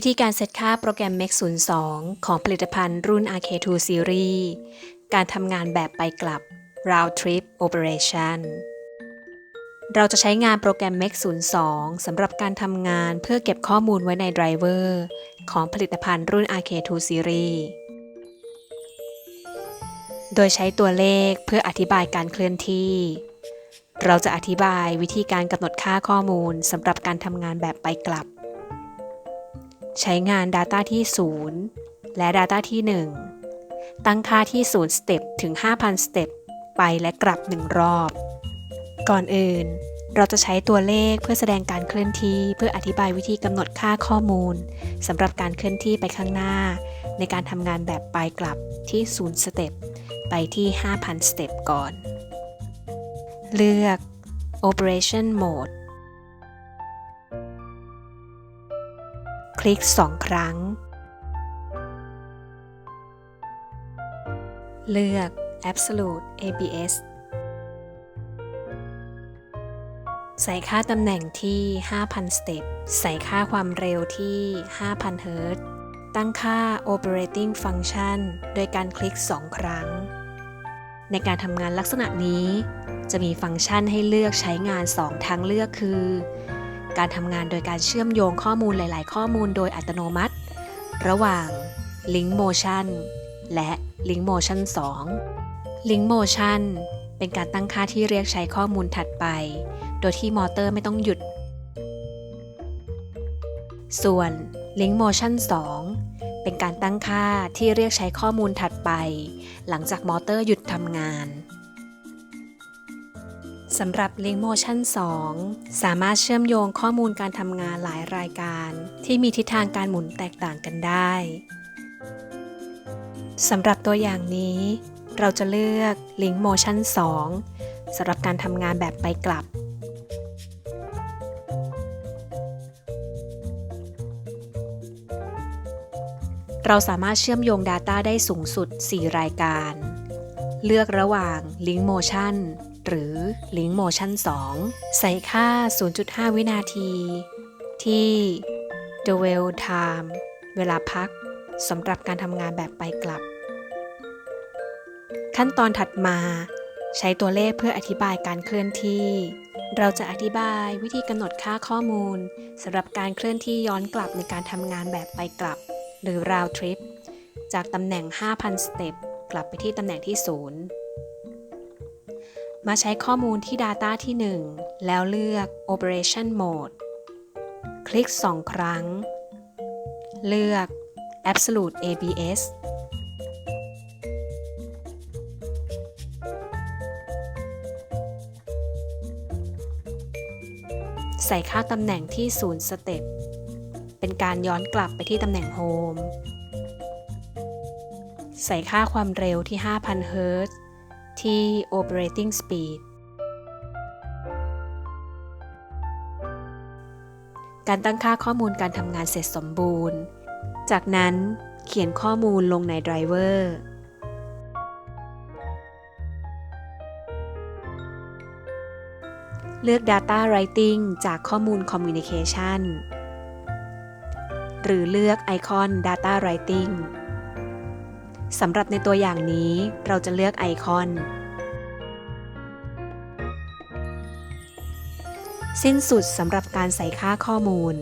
วิธีการเซตค่าโปรแกรม MEX 02ของผลิตภัณฑ์รุ่น RK2 Series การทำงานแบบไปกลับ round trip operation เราจะใช้งานโปรแกรม MEX 02สำหรับการทำงานเพื่อเก็บข้อมูลไว้ในไดรเวอร์ของผลิตภัณฑ์รุ่น RK2 Series โดยใช้ตัวเลขเพื่ออธิบายการเคลื่อนที่ เราจะอธิบายวิธีการกำหนดค่าข้อมูลสำหรับการทำงานแบบไปกลับ ใช้งาน Data ที่ 0 และ Data ที่ 1 ตั้งค่าที่ 0 Step ถึง 5,000 Step ไปและกลับ 1 รอบ ก่อนอื่น เราจะใช้ตัวเลขเพื่อแสดงการเคลื่อนที่ เพื่ออธิบายวิธีกำหนดค่าข้อมูลสำหรับการเคลื่อนที่ไปข้างหน้า ในการทำงานแบบไปกลับที่ 0 Step ไปที่ 5,000 Step ก่อน เลือก Operation Mode คลิก 2 ครั้ง เลือก Absolute ABS ใส่ค่าตำแหน่งที่ 5,000 Step ใส่ค่าความเร็วที่ 5,000 Hz ตั้งค่า Operating Function โดยการคลิก 2 ครั้ง ในการทำงานลักษณะนี้ จะมีฟังก์ชันให้เลือกใช้งาน 2 ทางเลือกคือ การทำงานโดยการเชื่อมโยงข้อมูลหลาย ๆ ข้อมูลโดยอัตโนมัติ ระหว่าง Link Motion และ Link Motion 2 Link Motion เป็นการตั้งค่าที่เรียกใช้ข้อมูลถัดไป โดยที่มอเตอร์ไม่ต้องหยุด ส่วน Link Motion 2 เป็นการตั้งค่าที่เรียกใช้ข้อมูลถัดไป หลังจากมอเตอร์หยุดทำงาน สำหรับ Link Motion 2 สามารถเชื่อมโยงข้อมูลการทำงานหลายรายการ ที่มีทิศทางการหมุนแตกต่างกันได้สำหรับตัวอย่างนี้ เราจะเลือก Link Motion 2 สำหรับการทำงานแบบไปกลับ เราสามารถเชื่อมโยง Data ได้สูงสุด 4 รายการ เลือกระหว่าง Link Motion หรือ Link Motion 2 ใส่ค่า 0.5 วินาที ที่ Dwell Time เวลาพักสำหรับการทำงานแบบไปกลับ ขั้นตอนถัดมา ใช้ตัวเลขเพื่ออธิบายการเคลื่อนที่ เราจะอธิบายวิธีกำหนดค่าข้อมูลสำหรับการเคลื่อนที่ย้อนกลับในการทำงานแบบไปกลับ หรือ round trip จากตำแหน่ง 5,000 step กลับไปที่ตำแหน่งที่ 0 มาใช้ข้อมูลที่ Data ที่ 1 แล้วเลือก Operation Mode คลิก 2 ครั้ง เลือก Absolute ABS ใส่ค่าตำแหน่งที่ 0 สเต็ป เป็นการย้อนกลับไปที่ตำแหน่งโฮม ใส่ค่าความเร็วที่ 5,000 Hz ที่ Operating Speed การตั้งค่าข้อมูลการทำงานเสร็จสมบูรณ์ จากนั้นเขียนข้อมูลลงในไดรเวอร์เลือก Data Writing จากข้อมูล Communication หรือเลือกไอคอน Data Writing สำหรับในตัวอย่างนี้เราจะเลือกไอคอน สิ้นสุดสำหรับการใส่ค่าข้อมูล